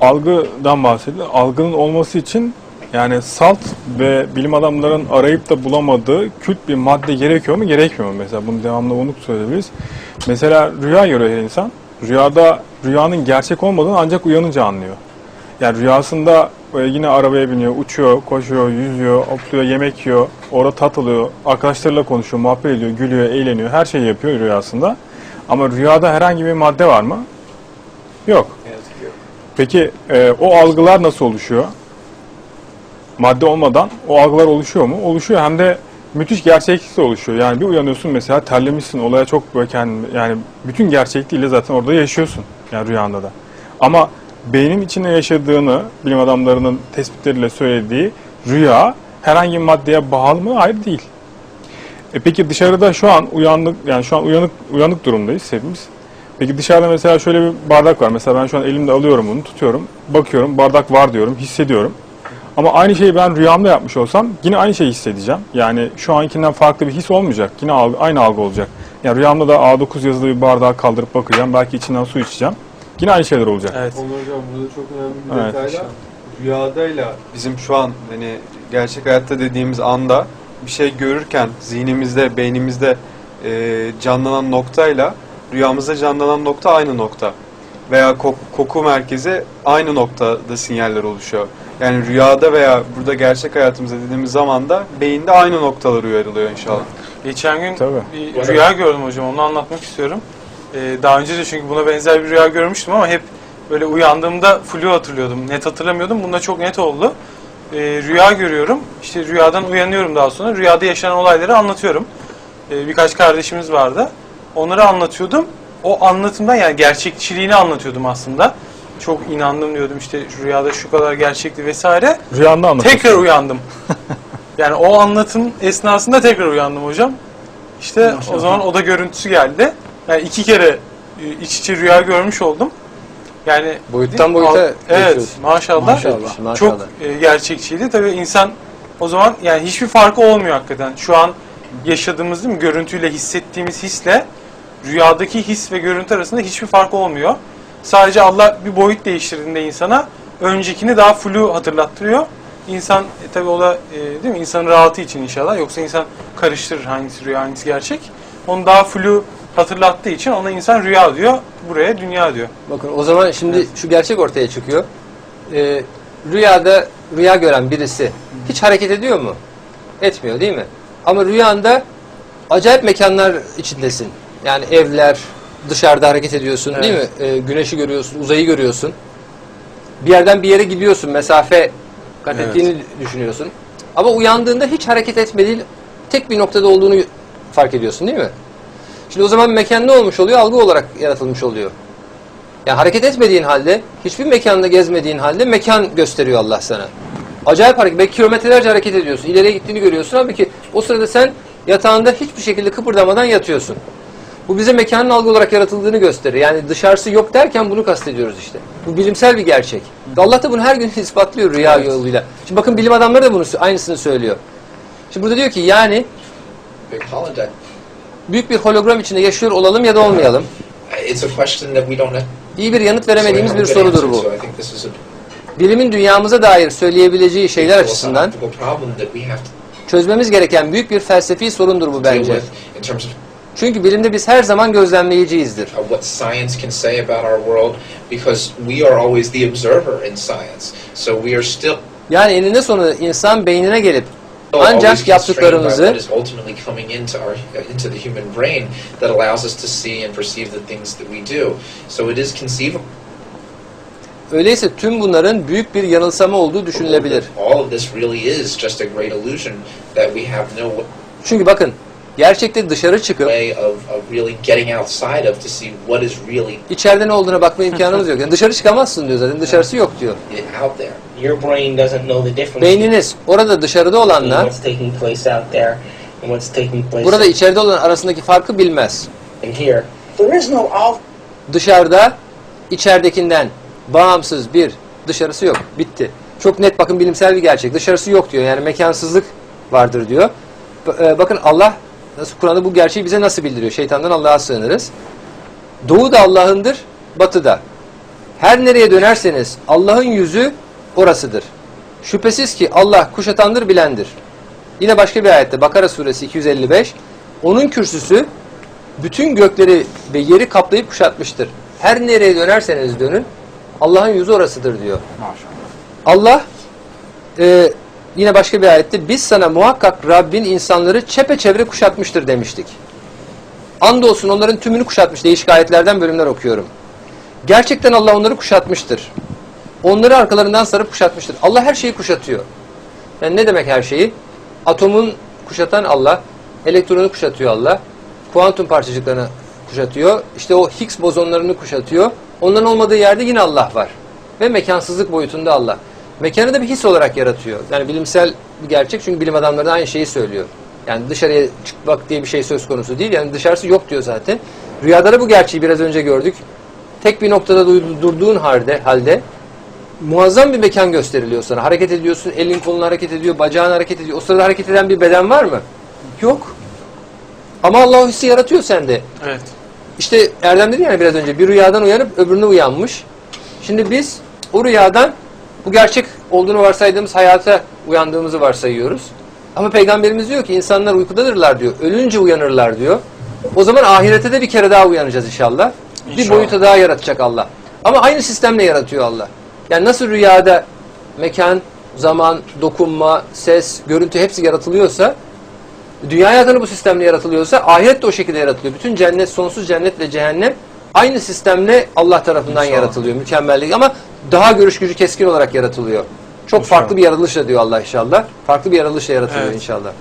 algıdan bahsediyor. Algının olması için yani salt ve bilim adamların arayıp da bulamadığı kült bir madde gerekiyor mu gerekmiyor mu? Mesela bunu devamlı onu söyleyebiliriz. Mesela rüya görüyor her insan. Rüyada rüyanın gerçek olmadığını ancak uyanınca anlıyor. Yani rüyasında e, yine arabaya biniyor, uçuyor, koşuyor, yüzüyor, opluyor, yemek yiyor, orada tat alıyor, arkadaşlarıyla konuşuyor, muhabbet ediyor, gülüyor, eğleniyor, her şeyi yapıyor rüyasında. Ama rüyada herhangi bir madde var mı? Yok. Peki e, o algılar nasıl oluşuyor? Madde olmadan o algılar oluşuyor mu? Oluşuyor hem de müthiş gerçeklikle oluşuyor. Yani bir uyanıyorsun mesela terlemişsin olaya çok böyle yani bütün gerçekliğiyle zaten orada yaşıyorsun yani rüyanda da. Ama beynin içinde yaşadığını bilim adamlarının tespitleriyle söylediği rüya herhangi bir maddeye bağlı mı? Hayır değil. E peki dışarıda şu an uyandık yani şu an uyanık uyanık durumdayız hepimiz. Peki dışarıda mesela şöyle bir bardak var. Mesela ben şu an elimde alıyorum bunu, tutuyorum. Bakıyorum bardak var diyorum, hissediyorum. Ama aynı şeyi ben rüyamda yapmış olsam yine aynı şeyi hissedeceğim. Yani şu ankinden farklı bir his olmayacak. Yine algı, aynı algı olacak. Yani rüyamda da A9 yazılı bir bardağı kaldırıp bakacağım. Belki içinden su içeceğim. Yine aynı şeyler olacak. Evet. Onur hocam burada çok önemli bir Evet. detayla rüyadayla bizim şu an hani gerçek hayatta dediğimiz anda bir şey görürken zihnimizde, beynimizde e, canlanan noktayla rüyamızda canlanan nokta aynı nokta. Veya kok- koku merkezi aynı noktada sinyaller oluşuyor. Yani rüyada veya burada gerçek hayatımızda dediğimiz zaman da beyinde aynı noktalar uyarılıyor inşallah. Geçen gün Tabii. bir rüya gördüm hocam. Onu anlatmak istiyorum. Ee, daha önce de çünkü buna benzer bir rüya görmüştüm ama hep böyle uyandığımda flu hatırlıyordum. Net hatırlamıyordum. Bunda çok net oldu. Ee, rüya görüyorum. İşte rüyadan uyanıyorum daha sonra. Rüyada yaşanan olayları anlatıyorum. Ee, birkaç kardeşimiz vardı. Onları anlatıyordum. O anlatımdan yani gerçekçiliğini anlatıyordum aslında. Çok inandım diyordum işte rüyada şu kadar gerçekti vesaire. Rüyanda anlatıyorsun. Tekrar uyandım. Yani o anlatım esnasında tekrar uyandım hocam. İşte o zaman oda görüntüsü geldi. Yani iki kere e, iç içe rüya görmüş oldum. Yani Boyuttan boyuta Al- Evet maşallah. Maşallah, maşallah. Çok e, gerçekçiydi. Tabii insan o zaman yani hiçbir farkı olmuyor hakikaten. Şu an yaşadığımız değil mi görüntüyle hissettiğimiz hisle rüyadaki his ve görüntü arasında hiçbir fark olmuyor. Sadece Allah bir boyut değiştirdiğinde insana öncekini daha flu hatırlattırıyor. İnsan e, tabii o da e, değil mi insanın rahatı için inşallah yoksa insan karıştırır hangisi rüya hangisi gerçek. Onu daha flu hatırlattığı için ona insan rüya diyor. Buraya dünya diyor. Bakın o zaman şimdi şu gerçek ortaya çıkıyor. Ee, rüyada rüya gören birisi hiç hareket ediyor mu? Etmiyor değil mi? Ama rüyanda acayip mekanlar içindesin. Yani evler, dışarıda hareket ediyorsun değil mi? Ee, güneşi görüyorsun, uzayı görüyorsun. Bir yerden bir yere gidiyorsun, mesafe kat Evet. ettiğini düşünüyorsun. Ama uyandığında hiç hareket etmediğin tek bir noktada olduğunu fark ediyorsun değil mi? Şimdi o zaman mekan ne olmuş oluyor? Algı olarak yaratılmış oluyor. Yani hareket etmediğin halde, hiçbir mekanda gezmediğin halde mekan gösteriyor Allah sana. Acayip hareket. Belki kilometrelerce hareket ediyorsun. İleriye gittiğini görüyorsun. Halbuki o sırada sen yatağında hiçbir şekilde kıpırdamadan yatıyorsun. Bu bize mekanın algı olarak yaratıldığını gösterir. Yani dışarısı yok derken bunu kastediyoruz işte. Bu bilimsel bir gerçek. Allah da bunu her gün ispatlıyor rüya yoluyla. Şimdi bakın bilim adamları da bunu aynısını söylüyor. Şimdi burada diyor ki yani büyük bir hologram içinde yaşıyor olalım ya da olmayalım. İyi bir yanıt veremediğimiz bir so sorudur bu. Bilimin dünyamıza dair söyleyebileceği şeyler açısından çözmemiz gereken büyük bir felsefi sorundur bu bence. Çünkü bilimde biz her zaman gözlemleyiciyizdir. what science can say about our world because we are always the observer in science. So we are still Yani eninde sonunda insan beynine gelip ancak yaptıklarımızı is ultimately coming into our into the human brain that allows us to see and perceive the things that we do. So it is conceivable öyleyse tüm bunların büyük bir yanılsama olduğu düşünülebilir. Çünkü bakın gerçekte dışarı çıkıp içeride ne olduğuna bakma imkanımız yok. Yani dışarı çıkamazsın diyor zaten dışarısı yok diyor. Beyniniz orada dışarıda olanla burada içeride olan arasındaki farkı bilmez. Dışarıda içeridekinden bağımsız bir dışarısı yok. Bitti. Çok net bakın bilimsel bir gerçek. Dışarısı yok diyor. Yani mekansızlık vardır diyor. E, Bakın Allah nasıl Kur'an'da bu gerçeği bize nasıl bildiriyor? Şeytandan Allah'a sığınırız. Doğu da Allah'ındır, batı da. Her nereye dönerseniz Allah'ın yüzü orasıdır. Şüphesiz ki Allah kuşatandır, bilendir. Yine başka bir ayette Bakara suresi 255 onun kürsüsü bütün gökleri ve yeri kaplayıp kuşatmıştır. Her nereye dönerseniz dönün Allah'ın yüzü orasıdır diyor. Allah e, yine başka bir ayette biz sana muhakkak Rabbin insanları çepeçevre kuşatmıştır demiştik. Andolsun onların tümünü kuşatmış. Değişik ayetlerden bölümler okuyorum. Gerçekten Allah onları kuşatmıştır. Onları arkalarından sarıp kuşatmıştır. Allah her şeyi kuşatıyor. Yani ne demek her şeyi? Atomun kuşatan Allah, elektronu kuşatıyor Allah, kuantum parçacıklarını kuşatıyor, işte o Higgs bozonlarını kuşatıyor. Onların olmadığı yerde yine Allah var. Ve mekansızlık boyutunda Allah. Mekanı da bir his olarak yaratıyor. Yani bilimsel bir gerçek çünkü bilim adamları da aynı şeyi söylüyor. Yani dışarıya çıkmak diye bir şey söz konusu değil. Yani dışarısı yok diyor zaten. Rüyada da bu gerçeği biraz önce gördük. Tek bir noktada du- durduğun halde, halde muazzam bir mekan gösteriliyor sana. Hareket ediyorsun, elin kolun hareket ediyor, bacağın hareket ediyor. O sırada hareket eden bir beden var mı? Yok. Ama Allah o hissi yaratıyor sende. Evet. İşte Erdem dedi yani biraz önce bir rüyadan uyanıp öbürüne uyanmış. Şimdi biz o rüyadan bu gerçek olduğunu varsaydığımız hayata uyandığımızı varsayıyoruz. Ama peygamberimiz diyor ki insanlar uykudadırlar diyor. Ölünce uyanırlar diyor. O zaman ahirete de bir kere daha uyanacağız inşallah. Bir İnşallah. boyuta daha yaratacak Allah. Ama aynı sistemle yaratıyor Allah. Yani nasıl rüyada mekan, zaman, dokunma, ses, görüntü hepsi yaratılıyorsa dünya hayatını bu sistemle yaratılıyorsa ahiret de o şekilde yaratılıyor. Bütün cennet, sonsuz cennet ve cehennem aynı sistemle Allah tarafından İnşallah. yaratılıyor. Mükemmellik ama daha görüş gücü keskin olarak yaratılıyor. Çok farklı bir yaratılışla diyor Allah inşallah. Farklı bir yaratılışla yaratılıyor Evet. inşallah.